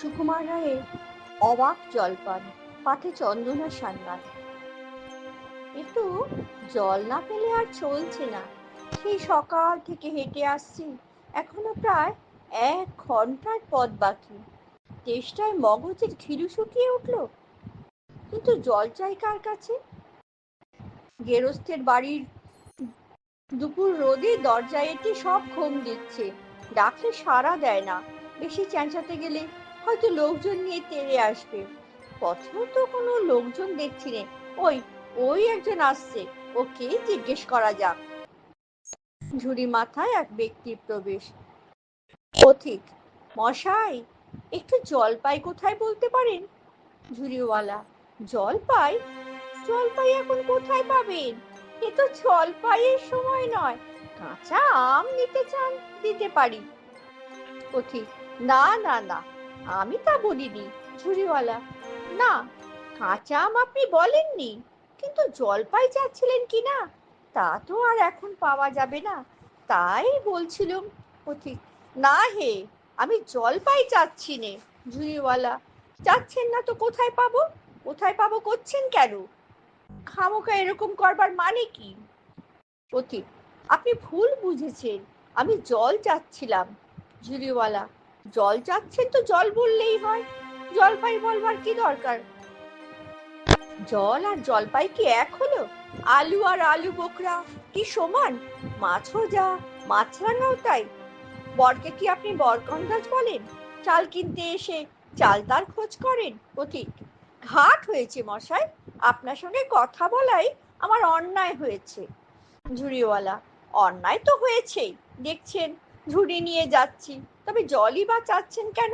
সুকুমার রায়ের অবাক জলপান, পাঠে চন্দনা সান্যাল একটু জল না পেলে আর চলছে না। সেই সকাল থেকে হেঁটে আসছি, এখনও প্রায় এক ঘণ্টার পথ বাকি। তেষ্টায় মগজের ঘিরু শুকিয়ে উঠল। কিন্তু জল চাই কার কাছে? গেরস্থের বাড়ির দুপুর রোদে দরজায় এটি সব ঘুম দিচ্ছে। ডাকলে সাড়া দেয় না। বেশি চেঁচাতে গেলে হয়তো লোকজন নিয়ে তেড়ে আসবে। পথেও তো কোনো লোকজন দেখছি নে ওই ওই একজন আসছে। ওকে জিজ্ঞেস করা যাক। ঝুড়ি মাথায় এক ব্যক্তির প্রবেশ। পথিক মশাই, একটু জলপাই কোথায় বলতে পারেন? ঝুড়িওয়ালা, জলপাই? জলপাই এখন কোথায় পাবেন? এ তো জলপাইয়ের সময় নয়। কাঁচা আম নিতে চান, দিতে পারি। পথিক না না না। আমি তা বলিনি, ঝুড়িওয়ালা। না, কাঁচা আম আপনি বলেননি, কিন্তু জলপাই চাচ্ছিলেন কি না, তা তো আর এখন পাওয়া যাবে না। তাই বলছিলাম, পথিক, না হে, আমি জলপাই চাচ্ছি নে, ঝুড়িওয়ালা। চাচ্ছেন না তো কোথায় পাবো? কোথায় পাবো করছেন কেন? খামোকা এরকম করবার মানে কি? পথিক, আপনি ভুল বুঝেছেন, আমি জল চাচ্ছিলাম ঝুড়িওয়ালা। জল চাচ্ছেন তো জল বললেই হয়। জলপাই বলবার কি দরকার? জল আর জলপাই কি এক হলো? আলু আর আলু বোকরা কি সমান? মাছও যা মাছরাঙাও তাই। বরকে কি আপনি বরকন্দাজ বলেন? চাল কিনতে এসে চাল তার খোঁজ করেন? পথিক ঘাট হয়েছে মশাই। আপনার সঙ্গে কথা বলাই আমার অন্যায় হয়েছে। ঝুড়িওয়ালা, অন্যায় তো হয়েছেই। দেখছেন ঝুড়ি নিয়ে যাচ্ছি। তবে জলই বা চাচ্ছেন কেন?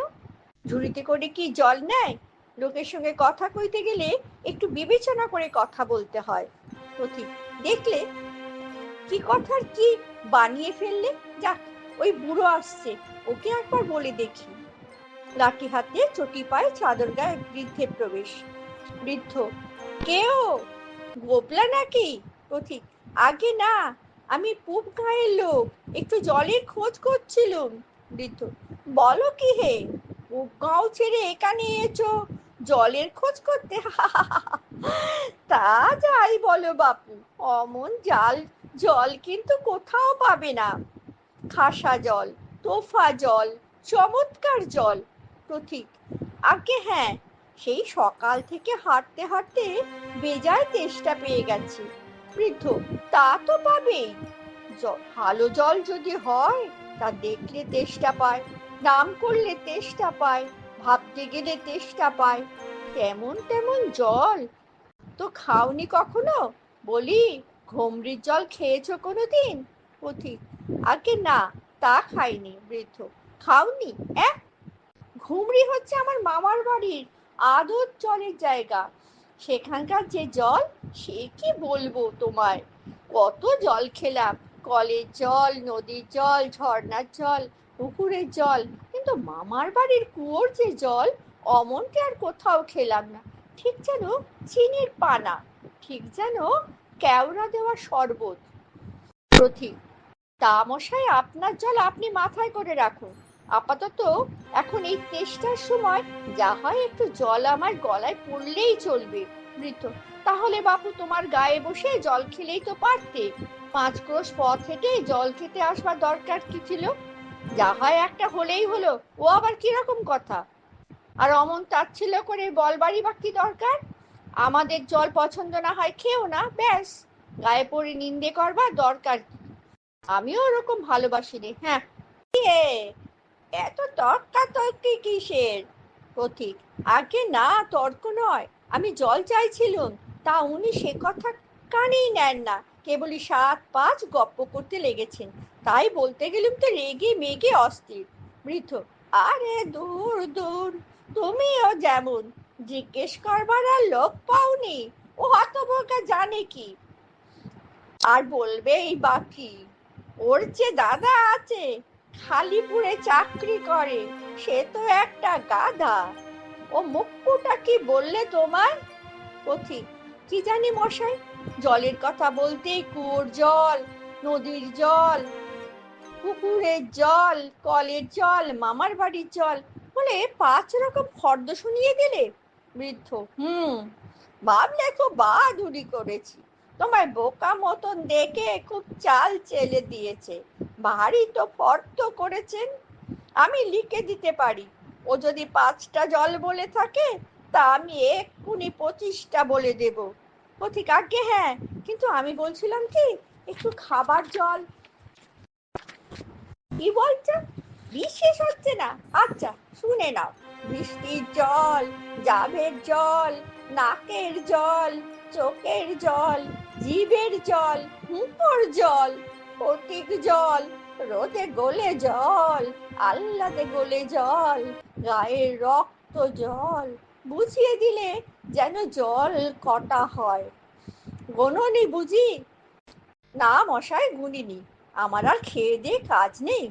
ঝুড়িতে করে কি জল নেয়? লোকের সঙ্গে কথা কইতে গেলে একটু বিবেচনা করে কথা বলতে হয়। পথিক, দেখলে? কি কথার কি বানিয়ে ফেললে? যাক, ওই বুড়ো আসছে, ওকে একবার বলে দেখি। লাঠি হাতে চটি পায়ে চাদর গায়ে বৃদ্ধের প্রবেশ। বৃদ্ধ কেও গোপলা নাকি? পথিক, আগে না আমি পুব গায়ের লোক, একটু জলের খোঁজ করছিলুম। বৃদ্ধ, বলো কি হে? পুব গাঁও ছেড়ে এখানে এসো জলের খোঁজ করতে? তা যাই বলো বাপু, অমন জাল, জল কিন্তু কোথাও পাবে না। খাসা জল, তোফা জল, চমৎকার জল। প্রতীক আগে হ্যাঁ সেই সকাল থেকে হাঁটতে হাঁটতে বেজায় তেষ্টা পেয়ে গেছে। বৃদ্ধ, তা তো পাবেই। ভালো জল যদি হয়, তা দেখলে তেষ্টা পায়, নাম করলে তেষ্টা পায়, ভাবতে গেলে তেষ্টা পায় তেমন তেমন জল। তো খাওনি কখনো? বলি, ঘমরির জল খেয়েছো কোনোদিন? পথিক, আগে না, তা খাইনি বৃদ্ধ, খাওনি এক ঘুমরি হচ্ছে আমার মামার বাড়ির আদর জলের জায়গা। সেখানকার যে জল, সে কি বলব তোমায়? কত জল খেলাম। কলের জল, নদীর জল, ঝর্ণার জল, পুকুরের জল, কিন্তু মামার বাড়ির কুয়োর যে জল, অমনকে আর কোথাও খেলাম না। ঠিক যেন চিনির পানা, ঠিক যেন কেওড়া দেওয়া শরবত। প্রথিক তা মশাই, আপনার জল আপনি মাথায় করে রাখুন। আপাতত এখন এই তেষ্টার সময় যা হয় একটু জল আমার গলায় পড়লেই চলবে মৃত তাহলে বাপু, তোমার গায়ে বসে জল খেলেই তো পারতে। পাঁচ ক্রোশ পথ হেঁটে জল খেতে আসবার দরকার কি ছিল? যা হয় একটা হলেই হলো, ও আবার কীরকম কথা? আর অমন তাচ্ছিল্য করে বলবারই বা কি দরকার? আমাদের জল পছন্দ না হয়, খেও না, ব্যাস। গায়ে পড়ে নিন্দে করবার দরকার আমিও ওরকম ভালোবাসি রে হ্যাঁ এত তর্কাতর্কি কিসের? পথিক, আগে না, তর্ক নয়। আমি জল চাইছিলুম, তা উনি সে কথা কানেই নেন না। কেবলই সাত পাঁচ গপ্প করতে লেগেছেন। তাই বলতে গেলুম তো রেগে মেগে অস্থির। বৃদ্ধ, আরে দূর দূর, তুমিও যেমন। জিজ্ঞেস করবার আর লোক পাওনি। ও হতবোকা জানে কি? আর বলবেই বাকি ওর যে দাদা আছে খালিপুরে চাকরি করে, সে তো একটা গাধা। ও মুক্কুটা কি বললে তোমার পথিক, কি জানি মশাই, জলের কথা বলতেই কুয়োর জল, নদীর জল, পুকুরের জল, কলের জল, মামার বাড়ির জল, বলে পাঁচ রকম ফর্দ শুনিয়ে দিলে? বৃদ্ধ, হুম ভাবলে খুব বাহাদুরি করেছি। তোমার বোকা মতন দেখে খুব চাল চেলে দিয়েছে। ভারী তো ফর্দ করেছেন, আমি লিখে দিতে পারি। ও যদি পাঁচটা জল বলে থাকে, তা আমি এক্ষুনি পঁচিশটা বলে দেব। পথিক আগে হ্যাঁ কিন্তু আমি বলছিলাম কি, একটু খাবার জল। কি বলছো? বিশেষ হচ্ছে না। আচ্ছা শুনে নাও। বৃষ্টির জল, জাভের জল, নাকের জল, চোখের জল, জিভের জল হুঁকোর জল পতিক জল, রোদে গলে জল আল্লাদে গলে জল গায়ের রক্ত জল, বুঝিয়ে দিলে যেন জল কটা হয়। গননি বুঝি? না মশায় গুনিনি আমার আর খেয়ে দিয়ে কাজ নেই।